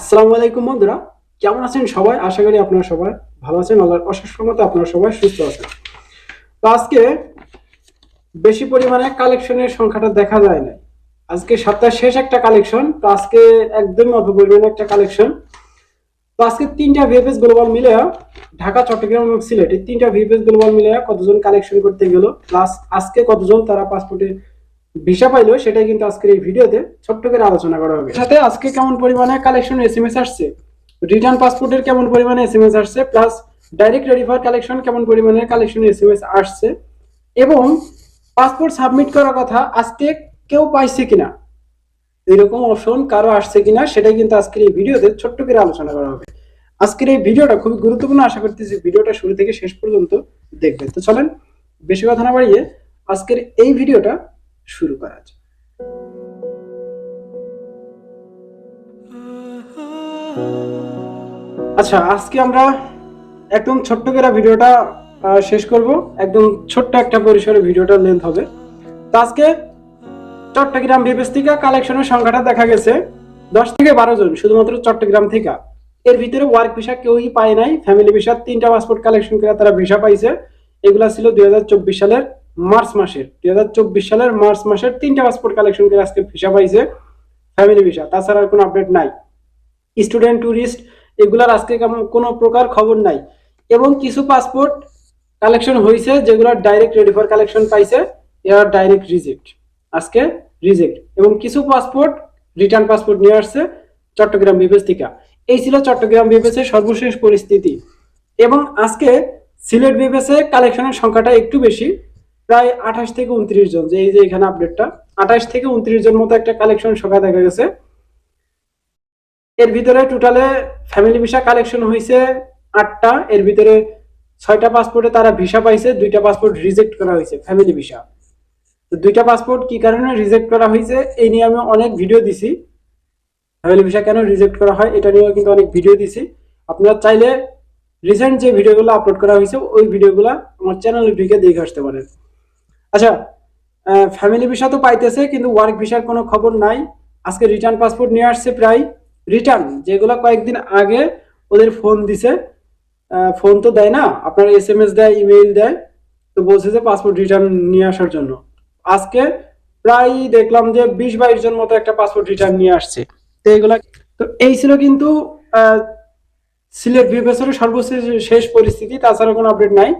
আসসালামু আলাইকুম বন্ধুরা, কেমন আছেন সবাই? আশা করি আপনারা সবাই ভালো আছেন। আল্লাহর অশেষ মতো আপনারা সবাই সুস্থ আছেন। তো আজকে বেশি পরিমাণে কালেকশনের সংখ্যাটা দেখা যায় না আজকে সপ্তাহের শেষ একটা কালেকশন, তো আজকে একদম অল্প পরিমাণে একটা কালেকশন। তো আজকে তিনটা ভিএফএস গ্লোবাল মিলে ঢাকা, চট্টগ্রাম এবং সিলেট এই তিনটা ভিএফএস গ্লোবাল মিলে কতজন কালেকশন করতে গেল? প্লাস আজকে কতজন তারা পাসপোর্টে ভিসা পাইলো সেটাই কিন্তু আজকের এই ভিডিওতে ছোট্ট করে আলোচনা করা হবে। সাথে আজকে কেমন পরিমাণে কালেকশন এসএমএস আসছে রিটার্ন পাসপোর্টের কেমন পরিমাণে এস এম এস আসছে plus direct ready for collection কেমন পরিমাণে কালেকশন এসএমএস আসছে, এবং পাসপোর্ট সাবমিট করার কথা আজকে কেউ পাইছে কিনা, এরকম অপশন কারও আসছে কিনা, সেটাই কিন্তু আজকের এই ভিডিওতে ছোট্ট করে আলোচনা করা হবে। আজকের এই ভিডিওটা খুবই গুরুত্বপূর্ণ, আশা করতেছি ভিডিওটা শুরু থেকে শেষ পর্যন্ত দেখবেন। তো চলেন, বেশি কথা না বাড়িয়ে আজকের এই ভিডিওটা শুরু করা যাক। আচ্ছা আজকে আমরা একদম ছোট্ট করে ভিডিওটা শেষ করব। একদম ছোট্ট একটা পরিসরে ভিডিওটার লেন্থ হবে। তো আজকে চট্টগ্রাম বিবেশ থেকে কালেকশনের সংখ্যাটা দেখা গেছে দশ থেকে বারো জন, শুধুমাত্র চট্টগ্রাম থেকে। এর ভিতরে ওয়ার্ক ভিসা কেউই পায় নাই ফ্যামিলি ভিসা তিনটা পাসপোর্ট কালেকশন করে তারা ভিসা পাইছে। এগুলা ছিল দুই হাজার চব্বিশ সালের মার্চ মাসের, দুই হাজার চব্বিশ সালের মার্চ মাসের তিনটা পাসপোর্ট কালেকশন করে আজকে ভিসা পাইছে ফ্যামিলি ভিসা তাছাড়া কোনো আপডেট নাই। স্টুডেন্ট ট্যুরিস্ট এগুলার আজকে কোনো প্রকার খবর নাই। এবং কিছু পাসপোর্ট কালেকশন হয়েছে যেগুলো ডাইরেক্ট রেডি ফর কালেকশন পাইছে, এরা ডাইরেক্ট রিজেক্ট আজকে রিজেক্ট এবং কিছু পাসপোর্ট রিটার্ন পাসপোর্ট নিয়ে আসছে চট্টগ্রাম বিবেচ থেকে। এই ছিল চট্টগ্রাম বিবেচের সর্বশেষ পরিস্থিতি। এবং আজকে সিলেট বিবেচে কালেকশনের সংখ্যাটা একটু বেশি প্রায় আঠাশ থেকে উনত্রিশ জন, যে এই যে এখানে আপডেটটা আঠাশ থেকে উনত্রিশ জন মতো একটা কালেকশন সংখ্যা দেখা গেছে। এর ভিতরে টোটালে ফ্যামিলি ভিসা কালেকশন হয়েছে আটটা, এর ভিতরে ছয়টা পাসপোর্টে তারা ভিসা পাইছে, দুইটা পাসপোর্ট রিজেক্ট করা হয়েছে ফ্যামিলি ভিসা তো দুইটা পাসপোর্ট কি কারণে রিজেক্ট করা হয়েছে এই নিয়ে আমি অনেক ভিডিও দিছি। ফ্যামিলি ভিসা কেন রিজেক্ট করা হয়, এটা নিয়েও কিন্তু অনেক ভিডিও দিছি। আপনারা চাইলে রিসেন্ট যে ভিডিওগুলো আপলোড করা হয়েছে ওই ভিডিওগুলো আমার চ্যানেলে ঢুকে দেখে আসতে পারেন। আচ্ছা ফ্যামিলি ভিসা তো পাইতেছে, কিন্তু ওয়ার্ক ভিসার কোনো খবর নাই। আজকে রিটার্ন পাসপোর্ট নিয়ে আসছে প্রায় রিটার্ন যেগুলো কয়েকদিন আগে ওদের ফোন দিছে। ফোন তো দেয় না, আপনার এস এম এস দেয় ইমেইল দেয়, তো বলছে যে পাসপোর্ট রিটার্ন নিয়ে আসার জন্য। আজকে প্রায় দেখলাম যে বিশ বাইশ জন মতো একটা পাসপোর্ট রিটার্ন নিয়ে আসছে। তো এগুলা, তো এই ছিল কিন্তু সিলেট বিবেচনের সর্বশেষ, শেষ পরিস্থিতি, তাছাড়া কোনো আপডেট নাই।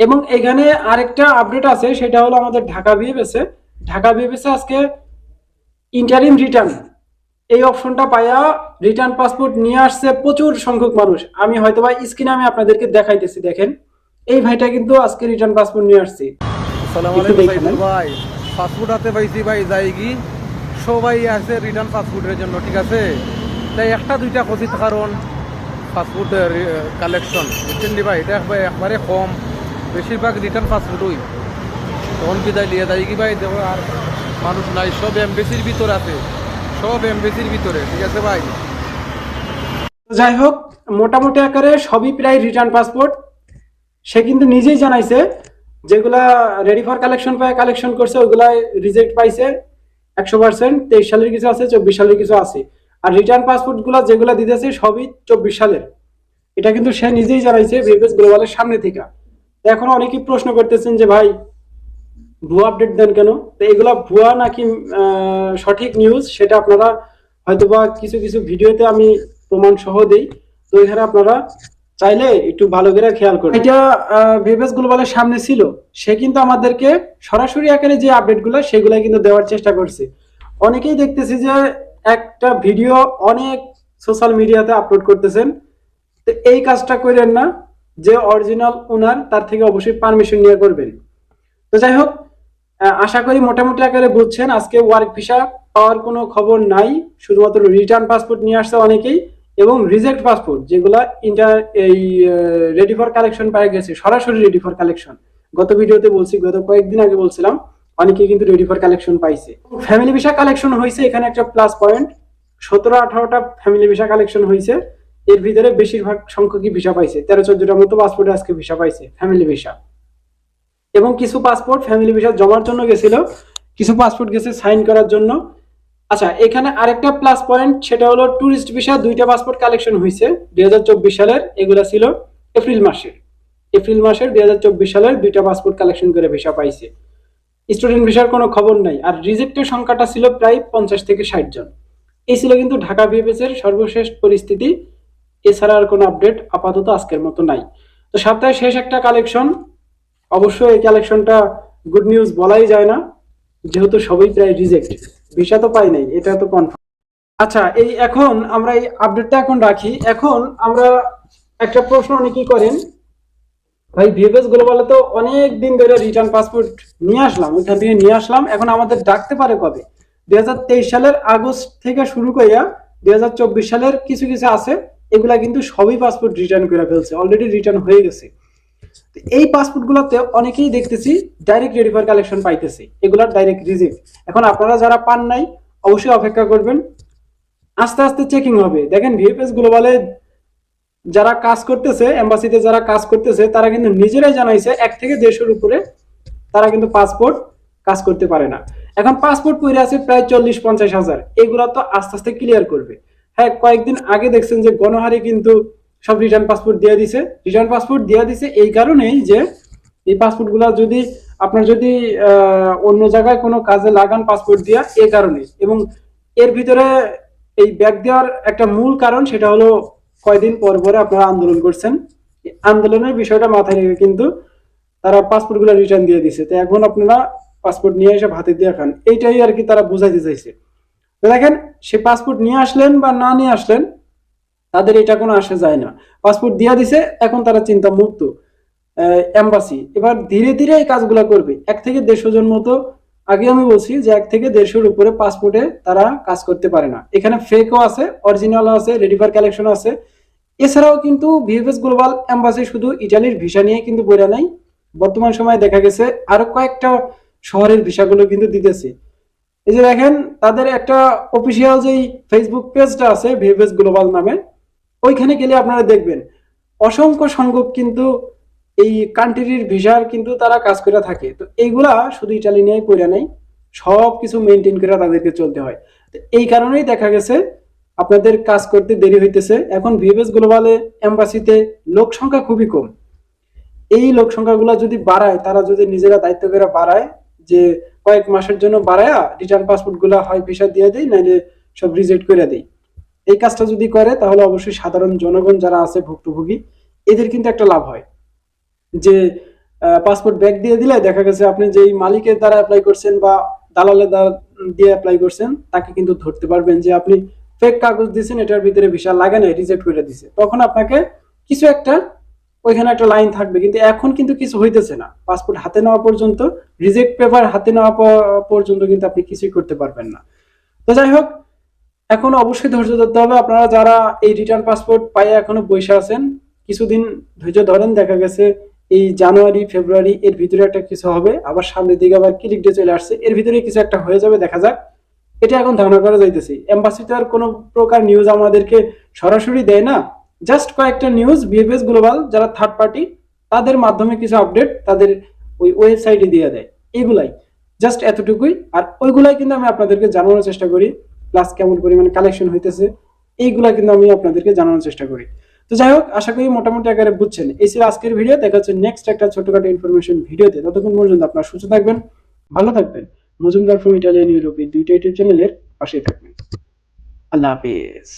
এবং এখানে আরেকটা আপডেট আছে সেটা হলো আমাদের ঢাকা বিএফএসে ঢাকা বিএফএসে আজকে ইন্টারিম রিটার্ন এই অপশনটা পাইয়া রিটার্ন পাসপোর্ট নিয়ে আসছে প্রচুর সংখ্যক মানুষ। আমি হয়তো বা স্ক্রিনে আমি আপনাদেরকে দেখাইতেছি দেখেন। এই ভাইটা কিন্তু আজকে রিটার্ন পাসপোর্ট নিয়ে আসছে। ভাই। ফাস্টফুড হাতে পাইছি ভাই যাইগি। সবাই আছে রিটার্ন ফাস্টফুডের জন্য ঠিক আছে? তাই একটা দুইটা খচিত কারণ ফাস্টফুড কালেকশন বুঝছেন ভাই? এটা একবারে কম। বেশিরভাগ রিটার্ন ফাস্টফুডই তখন বিদায় লিয়ে যাই কি ভাই, দেখো আর মানুষ নাই, সব এমবেসির ভিতরে আছে। সব এমবেসির ভিতরে, ঠিক আছে ভাই? যাই হোক, মোটামুটি আকারে সবই প্রায় রিটার্ন পাসপোর্ট সে কিন্তু নিজেই জানাইছে, যেগুলা রেডি ফর কালেকশন পায় কালেকশন করছে ওইগুলা রিজেক্ট পাইছে একশো পার্সেন্ট তেইশ সালের কিছু আছে, চব্বিশ সালের কিছু আছে। আর রিটার্ন পাসপোর্টগুলা যেগুলা দিতেছে, সবই চব্বিশ সালের। এটা কিন্তু সে নিজেই জানাইছে ভিভিএস গ্লোবালের সামনে থেকে। এখন অনেকেই প্রশ্ন করতেছেন যে ভাই, ভুয়া আপডেট দেন কেন? তো এগুলা ভুয়া নাকি সঠিক নিউজ সেটা আপনারা হয়তোবা কিছু কিছু ভিডিওতে আমি প্রমাণ সহ দেই। তো এখানে আপনারা চাইলে একটু ভালো করে খেয়াল করুন এটা ভিভেস গ্লোবালের সামনে ছিল। সে কিন্তু আমাদেরকে সরাসরি আকারে যে আপডেটগুলো, সেগুলো কিন্তু দেওয়ার চেষ্টা করছে। অনেকেই দেখতেছি যে একটা ভিডিও অনেক সোশ্যাল মিডিয়াতে আপলোড করতেছেন। তো এই কাজটা করেন না। যে অরিজিনাল ওনার তার থেকে অবশ্যই পারমিশন নিয়ে করবেন। তো যাই হোক আশা করি মোটামুটি আকারে বুঝছেন, আজকে ওয়ার্ক ভিসা পাওয়ার কোনো খবর নাই। শুধুমাত্র রিটার্ন পাসপোর্ট নিয়ে আসছে অনেকেই, এবং রিজেক্ট পাসপোর্ট যেগুলা ইন্টার এই রেডি ফর কালেকশন পাওয়া গেছে, সরাসরি রেডি ফর কালেকশন গত ভিডিওতে বলছি, গত কয়েকদিন আগে বলছিলাম, অনেকেই কিন্তু রেডি ফর কালেকশন পাইছে। ফ্যামিলি ভিসা কালেকশন হয়েছে এখানে একটা প্লাস পয়েন্ট সতেরো আঠারোটা ফ্যামিলি ভিসা কালেকশন হয়েছে এর ভিতরে বেশিরভাগ সংখ্যকই ভিসা পাইছে। তেরো, চোদ্দটার মতো পাসপোর্টে আজকে ভিসা পাইছে ফ্যামিলি ভিসা এবং কিছু পাসপোর্ট ফ্যামিলি ভিসা জমার জন্য গেছিল, কিছু পাসপোর্ট গেছে সাইন করার জন্য। আচ্ছা এখানে আরেকটা প্লাস পয়েন্ট সেটা হলো ট্যুরিস্ট ভিসা দুইটা পাসপোর্ট কালেকশন হয়েছে দুই সালের, এগুলা ছিল এপ্রিল মাসের। এপ্রিল মাসের দুই হাজার চব্বিশ সালের দুইটা পাসপোর্ট কালেকশন করে ভিসা পাইছে। স্টুডেন্ট ভিসার কোনো খবর নাই, আর রিজেক্টের সংখ্যাটা ছিল প্রায় পঞ্চাশ থেকে ষাট জন। এই ছিল কিন্তু ঢাকা বিএফএস এর সর্বশেষ পরিস্থিতি। এছাড়া আর কোনো আপডেট আপাতত আজকের মতো নাই। তো সপ্তাহের শেষ একটা কালেকশন অবশ্যই এই কালেকশনটা গুড নিউজ বলাই যায় না, যেহেতু সবই প্রায় রিজেক্ট ভিসা তো পাই নাই, এটা তো কনফার্ম আচ্ছা এই এখন আমরা এই আপডেটটা এখন রাখি। এখন আমরা একটা প্রশ্ন অনেকেই করেন, ভাই ভিএফএস গ্লোবালে তো অনেক দিন ধরে রিটার্ন পাসপোর্ট নিয়ে আসলাম, ওইখান থেকে নিয়ে আসলাম, এখন আমাদের ডাকতে পারে কবে? দুই হাজার তেইশ সালের আগস্ট থেকে শুরু করিয়া দুই হাজার চব্বিশ সালের কিছু কিছু আছে এগুলা কিন্তু সবই পাসপোর্ট রিটার্ন করে ফেলছে অলরেডি রিটার্ন হয়ে গেছে। এই পাসপোর্ট গুলোতে অনেকেই দেখতেছি ডাইরেক্ট রেডিফার কালেকশন পাইতেছে, এগুলার ডাইরেক্ট রিজেক্ট এখন আপনারা যারা পান নাই, অবশ্যই অপেক্ষা করবেন। আস্তে আস্তে চেকিং হবে। দেখেন ভিএফএস গ্লোবালে যারা কাজ করতেছে এম্বাসিতে যারা কাজ করতেছে, তারা কিন্তু নিজেরাই জানাইছে এক থেকে দেড়শোর উপরে তারা কিন্তু পাসপোর্ট কাজ করতে পারে না। এখন পাসপোর্ট পড়ে আছে প্রায় চল্লিশ পঞ্চাশ হাজার। এগুলা তো আস্তে আস্তে ক্লিয়ার করবে। হ্যাঁ কয়েকদিন আগে দেখছেন যে গণহারে কিন্তু সব রিটার্ন পাসপোর্ট দিয়ে দিছে। রিটার্ন পাসপোর্ট দিয়ে দিছে এই কারণেই যে এই পাসপোর্টগুলা যদি আপনার যদি অন্য জায়গায় কোনো কাজে লাগান পাসপোর্ট দিয়া এই কারণে এবং এর ভিতরে এই ব্যাগ দেওয়ার একটা মূল কারণ সেটা হলো কয়দিন পর পরে আপনারা আন্দোলন করছেন। আন্দোলনের বিষয়টা মাথায় রেখে কিন্তু তারা পাসপোর্টগুলো রিটার্ন দিয়ে দিছে। তো এখন আপনারা পাসপোর্ট নিয়ে এসে হাতে দিয়ে খান। এইটাই আর কি তারা বুঝাইতে চাইছে। দেখেন, সে পাসপোর্ট নিয়ে আসলেন বা না নিয়ে আসলেন, তাদের এটা কোনো আসে যায় না। পাসপোর্ট দিয়ে দিছে, এখন তারা চিন্তা মুক্ত। এম্বাসি এবার ধীরে ধীরে এই কাজগুলো করবে। এক থেকে দেড়শো জন মতো, আগে আমি বলছি যে এক থেকে দেড়শোর উপরে পাসপোর্টে তারা কাজ করতে পারে না। এখানে ফেকও আছে অরিজিনালও আছে রেডিফার কালেকশন আছে। এছাড়াও কিন্তু ভিএফএস গ্লোবাল এম্বাসি শুধু ইটালির ভিসা নিয়ে কিন্তু বইরা নাই বর্তমান সময়ে দেখা গেছে, আরও কয়েকটা শহরের ভিসাগুলো কিন্তু দিতেছে। এই যে দেখেন, তাদের একটা অফিসিয়াল যেই ফেসবুক পেজটা আছে ভিএফএস গ্লোবাল নামে, ওইখানে গেলে আপনারা দেখবেন, অসংখ্য সংখ্যক কিন্তু এই কান্ট্রির ভিসার কিন্তু তারা কাজ করে থাকে। তো এইগুলা শুধু ইটালি নিয়েই পড়ে নাই সব কিছু মেনটেন করে তাদেরকে চলতে হয়। তো এই কারণেই দেখা গেছে, আপনাদের কাজ করতে দেরি হইতেছে। এখন ভিএফএস গ্লোবালে এম্বাসিতে লোক সংখ্যা খুবই কম। এই লোক সংখ্যাগুলো যদি বাড়ায়, তারা যদি নিজেরা দায়িত্ব করে বাড়ায় যে কয়েক মাসের জন্য বাড়ায়া রিটার্ন পাসপোর্টগুলা হয় ভিসা দিয়ে দেয় নাইলে সব রিজেক্ট করে দেয় এই কাজটা যদি করে, তাহলে অবশ্যই সাধারণ জনগণ যারা আছে ভুক্তভোগী, এদের কিন্তু একটা লাভ হয়। যে পাসপোর্ট ব্যাগ দিয়ে দিলে দেখা গেছে আপনি যেই মালিকের দ্বারা অ্যাপ্লাই করছেন বা দালালের দ্বারা দিয়ে অ্যাপ্লাই করছেন, তাকে কিন্তু ধরতে পারবেন যে আপনি ফেক কাগজ দিয়েছেন এটার ভিতরে ভিসা লাগে না রিজেক্ট করে দিছে। তখন আপনাকে কিছু একটা, ওইখানে একটা লাইন থাকবে। কিন্তু এখন কিন্তু কিছু হইতেছে না। পাসপোর্ট হাতে নেওয়া পর্যন্ত রিজেক্ট পেপার হাতে নেওয়া পর্যন্ত কিন্তু আপনি কিছুই করতে পারবেন না। তো যাই হোক, এখন অবশ্যই ধৈর্য ধরতে হবে। আপনারা যারা এই রিটার্ন পাসপোর্ট পাইয়ে এখনও বসে আছেন, কিছুদিন ধৈর্য ধরেন, দেখা গেছে এই জানুয়ারি, ফেব্রুয়ারি, এর ভিতরে একটা কিছু হবে। আবার সামনের দিকে আবার ক্লিক ডে চলে আসছে। এর ভিতরে কিছু একটা হয়ে যাবে, দেখা যাক। এটা এখন ধারণা করা যাইতেছে। এম্বাসি তো আর কোনো প্রকার নিউজ আমাদেরকে সরাসরি দেয় না। জাস্ট কয়েকটা নিউজ বিএফএস গ্লোবাল যারা থার্ড পার্টি তাদের মাধ্যমে কিছু আপডেট তাদের ওই ওয়েবসাইটে দিয়ে দেয়। এগুলাই জাস্ট এতটুকুই। আর ওইগুলাই কিন্তু আমি আপনাদেরকে জানানোর চেষ্টা করি। প্লাস কেমন পরিমাণে কালেকশন হইতেছে, এইগুলা কিন্তু আমি আপনাদেরকে জানানোর চেষ্টা করি। তো যাই হোক, আশা করি মোটামুটি আকারে বুঝছেন। এই ছিল আজকের ভিডিও দেখা হচ্ছে নেক্সট একটা ছোটখাটো ইনফরমেশন ভিডিওতে ততক্ষণ পর্যন্ত আপনারা সুস্থ থাকবেন, ভালো থাকবেন। মজুমদার ফ্রম ইটালিয়ান ইউরোপ দুইটা ইউটিউব চ্যানেলের পাশেই থাকবেন। আল্লাহ হাফিজ।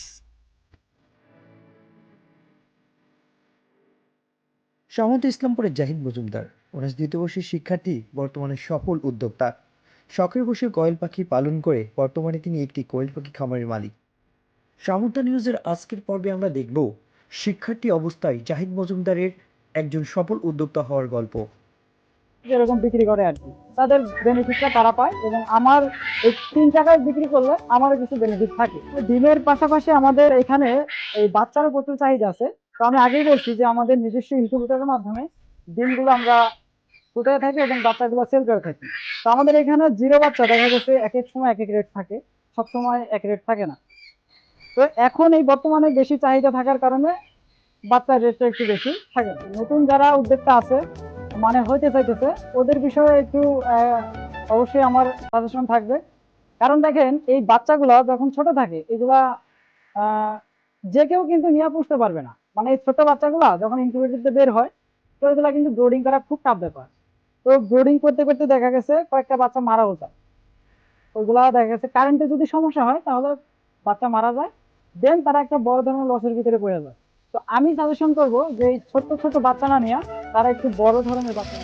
সামন্ত ইসলামপুরের জাহিদ মজুমদার। অনার্স দ্বিতীয় বর্ষের শিক্ষার্থী বর্তমানে সফল উদ্যোক্তা। শখের বসে কয়েল পাখি পালন করে বর্তমানে তিনি একটি কোয়েল পাখি খামারের মালিক। সামন্তা নিউজের আজকের পর্বে আমরা দেখব শিক্ষার্থী অবস্থায় জাহিদ মজুমদারের একজন সফল উদ্যোক্তা হওয়ার গল্প। এরকম বিক্রি করে আর কি। তাদের বেনিফিটটা তারা পায় এবং আমার এই তিন টাকায় বিক্রি করলে আমারও কিছু বেনিফিট থাকে। ডিমের পাশাপাশি আমাদের এখানে এই বাচ্চারও প্রচুর চাহিদা আছে। তো আমি আগেই বলছি যে আমাদের নিজস্ব ইনকিউবেটরের মাধ্যমে ডিমগুলো আমরা ফুটে থাকি এবং বাচ্চাগুলো সেল করে থাকি। তো আমাদের এখানে জিরো বাচ্চা দেখা গেছে, এক এক সময় এক এক রেট থাকে। সব সময় এক রেট থাকে না। তো এখন এই বর্তমানে বেশি চাহিদা থাকার কারণে বাচ্চার রেটটা একটু বেশি থাকে। নতুন যারা উদ্যোক্তা আছে মানে হইতে চাইতেছে, ওদের বিষয়ে একটু অবশ্যই আমার সাজেশন থাকবে। কারণ দেখেন, এই বাচ্চাগুলো যখন ছোট থাকে, এগুলা যে কেউ কিন্তু নিয়ে পুষতে পারবে না। মানে এই ছোট বাচ্চাগুলা যখন ইনকিউবেটরতে বের হয় তো এগুলা কিন্তু ব্রোডিং করা খুব টাফ ব্যাপার। তো ব্রোডিং করতে করতে দেখা গেছে কয়েকটা বাচ্চা মারাও যায়। ওগুলা দেখা গেছে কারেন্টে যদি সমস্যা হয় তাহলে বাচ্চা মারা যায়। দেন তারা একটা বড় ধরনের লসের ভিতরে পড়ে যায়। তো আমি সাজেশন করব যে ছোট্ট ছোট বাচ্চা না নিয়ে তারা একটু বড় ধরনের বাচ্চা